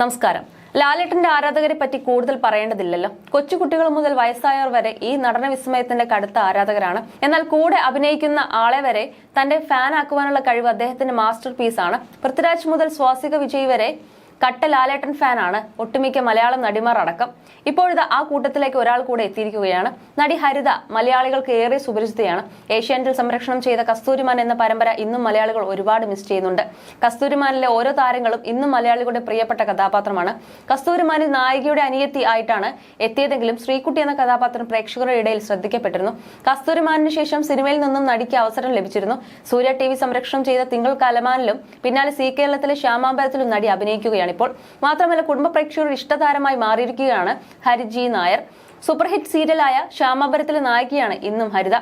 നമസ്കാരം. ലാലേട്ടന്റെ ആരാധകരെ പറ്റി കൂടുതൽ പറയേണ്ടതില്ലല്ലോ. കൊച്ചുകുട്ടികൾ മുതൽ വയസ്സായവർ വരെ ഈ നടന വിസ്മയത്തിന്റെ കടുത്ത ആരാധകരാണ്. എന്നാൽ കൂടെ അഭിനയിക്കുന്ന ആളെ വരെ തന്റെ ഫാൻ ആക്കുവാനുള്ള കഴിവ് അദ്ദേഹത്തിന്റെ മാസ്റ്റർ പീസാണ് പൃഥ്വിരാജ് മുതൽ സ്വാസിക വിജയ് വരെ കട്ട ലാലേട്ടൻ ഫാനാണ് ഒട്ടുമിക്ക മലയാളം നടിമാർ അടക്കം. ഇപ്പോഴിത് ആ കൂട്ടത്തിലേക്ക് ഒരാൾ കൂടെ എത്തിയിരിക്കുകയാണ്. നടി ഹരിത മലയാളികൾക്ക് ഏറെ സുപരിചിതയാണ്. ഏഷ്യാനെറ്റിൽ സംരക്ഷണം ചെയ്ത കസ്തൂരിമാൻ എന്ന പരമ്പര ഇന്നും മലയാളികൾ ഒരുപാട് മിസ് ചെയ്യുന്നുണ്ട്. കസ്തൂരിമാനിലെ ഓരോ താരങ്ങളും ഇന്നും മലയാളികളുടെ പ്രിയപ്പെട്ട കഥാപാത്രമാണ്. കസ്തൂരിമാനിൽ നായികയുടെ അനിയത്തി ആയിട്ടാണ് എത്തിയതെങ്കിലും ശ്രീകുട്ടി എന്ന കഥാപാത്രം പ്രേക്ഷകരുടെ ഇടയിൽ ശ്രദ്ധിക്കപ്പെട്ടിരുന്നു. കസ്തൂരിമാനിന് ശേഷം സിനിമയിൽ നിന്നും നടിക്ക് അവസരം ലഭിച്ചിരുന്നു. സൂര്യ ടി വി സംരക്ഷണം ചെയ്ത തിങ്കൾ കലമാനിലും പിന്നാലെ സി കേരളത്തിലെ ശ്യാമാമ്പലത്തിലും നടി അഭിനയിക്കുകയാണ് ഇപ്പോൾ. മാത്രമല്ല കുടുംബ പ്രേക്ഷകരുടെ ഇഷ്ടതാരമായി മാറിയിരിക്കുകയാണ് ഹരിജി നായർ. സൂപ്പർഹിറ്റ് സീരിയലായ ശ്യാമാപരത്തിലെ നായികയാണ് ഇന്നും ഹരിത.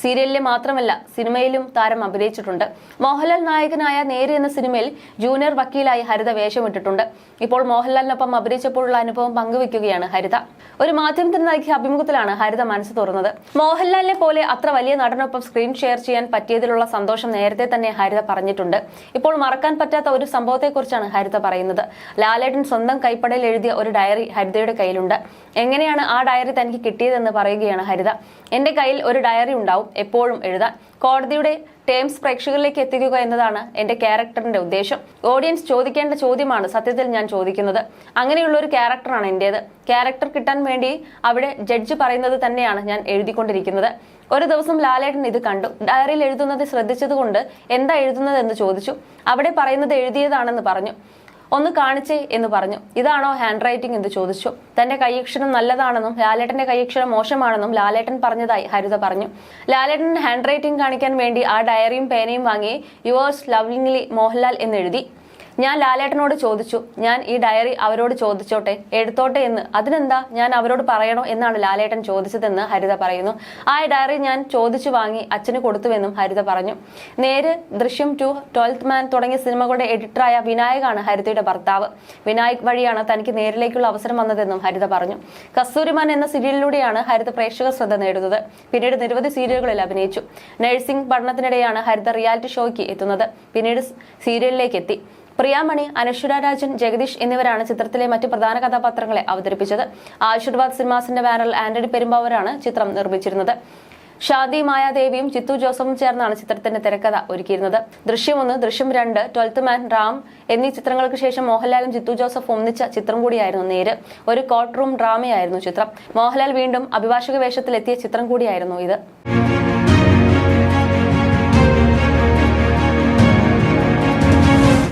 സീരിയലിലെ മാത്രമല്ല സിനിമയിലും താരം അഭിനയിച്ചിട്ടുണ്ട്. മോഹൻലാൽ നായകനായ നേര് എന്ന സിനിമയിൽ ജൂനിയർ വക്കീലായി ഹരിത വേഷമിട്ടിട്ടുണ്ട്. ഇപ്പോൾ മോഹൻലാലിനൊപ്പം അഭിനയിച്ചപ്പോഴുള്ള അനുഭവം പങ്കുവെക്കുകയാണ് ഹരിത. ഒരു മാധ്യമത്തിന് നൽകിയ അഭിമുഖത്തിലാണ് ഹരിത മനസ്സ് തുറന്നത്. മോഹൻലാലിനെ പോലെ അത്ര വലിയ നടനൊപ്പം സ്ക്രീൻ ഷെയർ ചെയ്യാൻ പറ്റിയതിലുള്ള സന്തോഷം നേരത്തെ തന്നെ ഹരിത പറഞ്ഞിട്ടുണ്ട്. ഇപ്പോൾ മറക്കാൻ പറ്റാത്ത ഒരു സംഭവത്തെക്കുറിച്ചാണ് ഹരിത പറയുന്നത്. ലാലേട്ടൻ സ്വന്തം കൈപ്പടയിൽ എഴുതിയ ഒരു ഡയറി ഹരിതയുടെ കയ്യിലുണ്ട്. എങ്ങനെയാണ് ആ ഡയറി തനിക്ക് കിട്ടിയതെന്ന് പറയുകയാണ് ഹരിത. എന്റെ കയ്യിൽ ഒരു ഡയറി ഉണ്ടാവും. എപ്പോഴും എഴുതാൻ. കോടതിയുടെ ടേംസ് പ്രേക്ഷകരിലേക്ക് എത്തിക്കുക എന്നതാണ് എന്റെ ക്യാരക്ടറിന്റെ ഉദ്ദേശം. ഓഡിയൻസ് ചോദിക്കേണ്ട ചോദ്യമാണ് സത്യത്തിൽ ഞാൻ ചോദിക്കുന്നത്. അങ്ങനെയുള്ള ഒരു ക്യാരക്ടറാണ് എന്റേത്. ക്യാരക്ടർ കിട്ടാൻ വേണ്ടി അവിടെ ജഡ്ജ് പറയുന്നത് തന്നെയാണ് ഞാൻ എഴുതിക്കൊണ്ടിരിക്കുന്നത്. ഒരു ദിവസം ലാലേട്ടൻ ഇത് കണ്ടു. ഡയറിയിൽ എഴുതുന്നത് ശ്രദ്ധിച്ചതുകൊണ്ട് എന്താ എഴുതുന്നത് എന്ന് ചോദിച്ചു. അവിടെ പറയുന്നത് എഴുതിയതാണെന്ന് പറഞ്ഞു. ഒന്ന് കാണിച്ചേ എന്ന് പറഞ്ഞു. ഇതാണോ ഹാൻഡ് റൈറ്റിംഗ് എന്ന് ചോദിച്ചു. തന്റെ കൈയക്ഷരം നല്ലതാണെന്നും ലാലേട്ടന്റെ കൈയക്ഷരം മോശമാണെന്നും ലാലേട്ടൻ പറഞ്ഞതായി ഹരിത പറഞ്ഞു. ലാലേട്ടൻ ഹാൻഡ് റൈറ്റിംഗ് കാണിക്കാൻ വേണ്ടി ആ ഡയറിയും പേനയും വാങ്ങി യുവേഴ്സ് ലവ്ലിംഗ്ലി മോഹൻലാൽ എന്ന് എഴുതി ഞാൻ ലാലേട്ടനോട് ചോദിച്ചു. ഞാൻ ഈ ഡയറി അവരോട് ചോദിച്ചോട്ടെ? എടുത്തോട്ടെ എന്ന്. അതിനെന്താ? ഞാൻ അവരോട് പറയണോ എന്നാണ് ലാലേട്ടൻ ചോദിച്ചതെന്ന് ഹരിത പറയുന്നു. ആ ഡയറി ഞാൻ ചോദിച്ചു വാങ്ങി അച്ഛന് കൊടുത്തുവെന്നും ഹരിത പറഞ്ഞു. നേര് ദൃശ്യം ടു ട്വൽത്ത് മാൻ തുടങ്ങിയ സിനിമകളുടെ എഡിറ്ററായ വിനായകാണ് ഹരിതയുടെ ഭർത്താവ്. വിനായക് വഴിയാണ് തനിക്ക് നേരിലേക്കുള്ള അവസരം വന്നതെന്നും ഹരിത പറഞ്ഞു. കസ്തൂരിമാൻ എന്ന സീരിയലിലൂടെയാണ് ഹരിത പ്രേക്ഷക ശ്രദ്ധ നേടുന്നത്. പിന്നീട് നിരവധി സീരിയലുകളിൽ അഭിനയിച്ചു. നഴ്സിംഗ് പഠനത്തിനിടെയാണ് ഹരിത റിയാലിറ്റി ഷോയ്ക്ക് എത്തുന്നത്. പിന്നീട് സീരിയലിലേക്ക് എത്തി പ്രിയാമണി അനശ്വര രാജൻ ജഗദീഷ് എന്നിവരാണ് ചിത്രത്തിലെ മറ്റ് പ്രധാന കഥാപാത്രങ്ങളെ അവതരിപ്പിച്ചത്. ആശീർവാദ് സിനിമാസിന്റെ ബാനറിൽ ആന്റണി പെരുമ്പാവൂരാണ് ചിത്രം നിർമ്മിച്ചിരുന്നത്. ഷാദി മായാദേവിയും ചിത്തു ജോസഫും ചേർന്നാണ് ചിത്രത്തിന്റെ തിരക്കഥ ഒരുക്കിയിരുന്നത്. ദൃശ്യം ഒന്ന് ദൃശ്യം രണ്ട് ട്വൽത്ത് മാൻ റാം എന്നീ ചിത്രങ്ങൾക്ക് ശേഷം മോഹൻലാലും ചിത്തു ജോസഫ് ഒന്നിച്ച ചിത്രം കൂടിയായിരുന്നു നേര്. ഒരു കോർട്ട് റൂം ഡ്രാമയായിരുന്നു ചിത്രം. മോഹൻലാൽ വീണ്ടും അഭിഭാഷക വേഷത്തിലെത്തിയ ചിത്രം കൂടിയായിരുന്നു ഇത്.